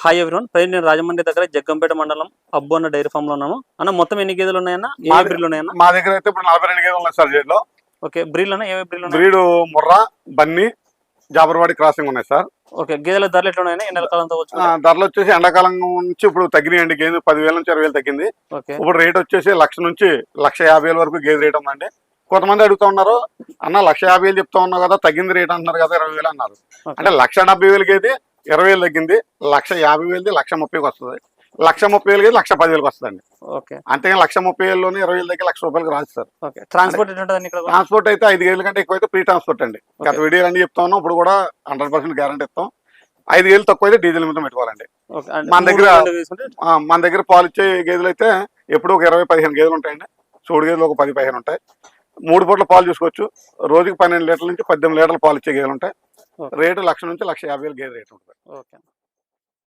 Hi everyone present నేను రాజమండ్రి దగ్గర జగ్గంపేట మండలం అబ్బు అన్న డైరీ ఫామ్లో ఉన్నాము. అన్న మొత్తం ఎన్ని గేదెలు ఉన్నాయన్న? ఏ మాది- బ్రీడ్లు ఉన్నాయన్న? మా దగ్గర అయితే ఇప్పుడు నలభై రెండు గేదెలు ఉన్నాయి సార్ జైల్లో ఓకే బ్రీడ్లు అన్న ఏవే బ్రీడ్లు ఉన్నాయి బ్రీడు ముర్రా బన్ని జాబర్వాడి క్రాసింగ్ ఉన్నాయి సార్. ఓకే గేదెల ధరలు ఎట్లా ఉన్నాయన్న? ఎండల కాలంతో ఆ, వచ్చి ధరలు వచ్చేసి ఎండాకాలం నుంచి ఇప్పుడు తగ్గినాయండి గేదె పదివేల నుంచి ఇరవై వేలు తగ్గింది. ఓకే. ఇప్పుడు రేట్ వచ్చేసి లక్ష నుంచి లక్ష యాభై వేల వరకు గేదె రేట్ ఉందండి. కొంతమంది అడుగుతా ఉన్నారు అన్న లక్ష యాభై వేలు చెప్తా ఉన్నావు కదా తగ్గింది రేట్ అంటున్నారు కదా ఇరవై వేలు అన్నారు. అంటే లక్ష డెబ్బై వేలు గేది ఇరవై వేలు తగ్గింది లక్ష యాభై వేలది లక్ష ముప్పైకి వస్తుంది. లక్ష ముప్పై వేలు గేది లక్ష పదివేలకు వస్తుందండి. ఓకే. అంతేగాని లక్ష ముప్పై వేలలోనే ఇరవై వేల దగ్గర లక్ష రూపాయలకు రాదు సార్. ట్రాన్స్పోర్ట్ ట్రాన్స్పోర్ట్ అయితే ఐదు గేదెల కంటే ఎక్కువ అయితే ఫ్రీ ట్రాన్స్పోర్ట్ అండి. గత. వీడియో అన్ని చెప్తా ఉన్నాం ఇప్పుడు కూడా హండ్రెడ్ పర్సెంట్ గ్యారంటీ ఇస్తాం. ఐదు గేదెలు తక్కువ అయితే డీజిల్ మీద పెట్టుకోవాలండి. మన దగ్గర- మన దగ్గర పాలు ఇచ్చే గేదెలు అయితే ఎప్పుడు ఒక ఇరవై పదిహేను గేదెలు ఉంటాయండి. చూడు గేదెలు ఒక పది పదిహేను ఉంటాయి. మూడు పూట్ల పాలు చూసుకోవచ్చు. రోజుకి పన్నెండు లీటర్ల నుంచి పద్దెనిమిది లీటర్ల పాలు ఇచ్చే గేదెలు ఉంటాయి. రేటు లక్ష నుంచి లక్ష యాభై వేలు గేదె రేటు ఉంటుంది. ఓకే.